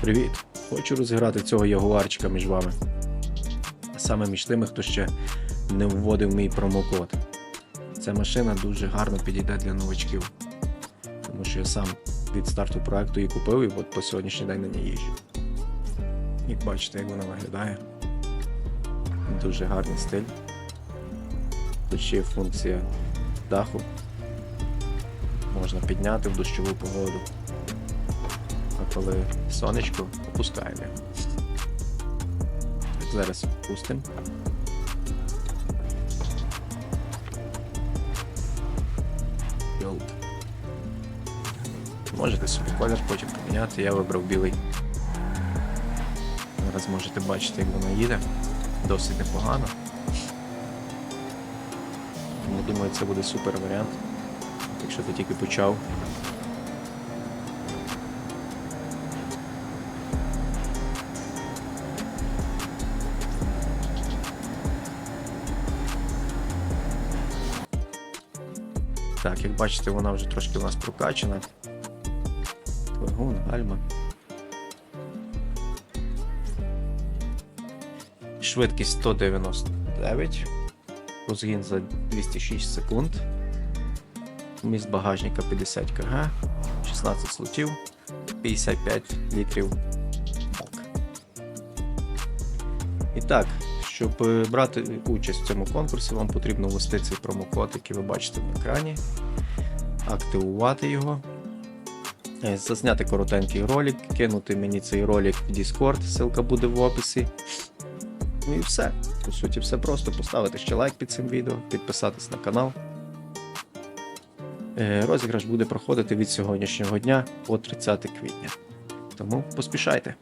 Привіт! Хочу розіграти цього ягуарчика між вами. А саме між тими, хто ще не вводив мій промокод. Ця машина дуже гарно підійде для новачків. Тому що я сам від старту проекту її купив і от по сьогоднішній день на ній їжджу. Як бачите, як вона виглядає. Дуже гарний стиль. Тут ще є функція даху. Можна підняти в дощову погоду. Коли сонечко, опускаємо. його. Зараз пустимо. Можете собі колір потім поміняти, я вибрав білий. Зараз можете бачити, як воно їде. Досить непогано. Тому думаю, це буде супер варіант. Якщо ти тільки почав. Так, як бачите, вона вже трошки у нас прокачана. Двигун, гальма. Швидкість 199. Розгін за 206 секунд. Вміст багажника 50 кг, 16 слотів, 55 літрів. І так, щоб е, брати участь в цьому конкурсі, вам потрібно ввести цей промокод, який ви бачите на екрані, активувати його, е, засняти коротенький ролик, кинути мені цей ролик в Discord, ссылка буде в описі. Ну і все. По суті, все просто. Поставити ще лайк під цим відео, підписатись на канал. Е, Розіграш буде проходити від сьогоднішнього дня по 30 квітня. Тому поспішайте.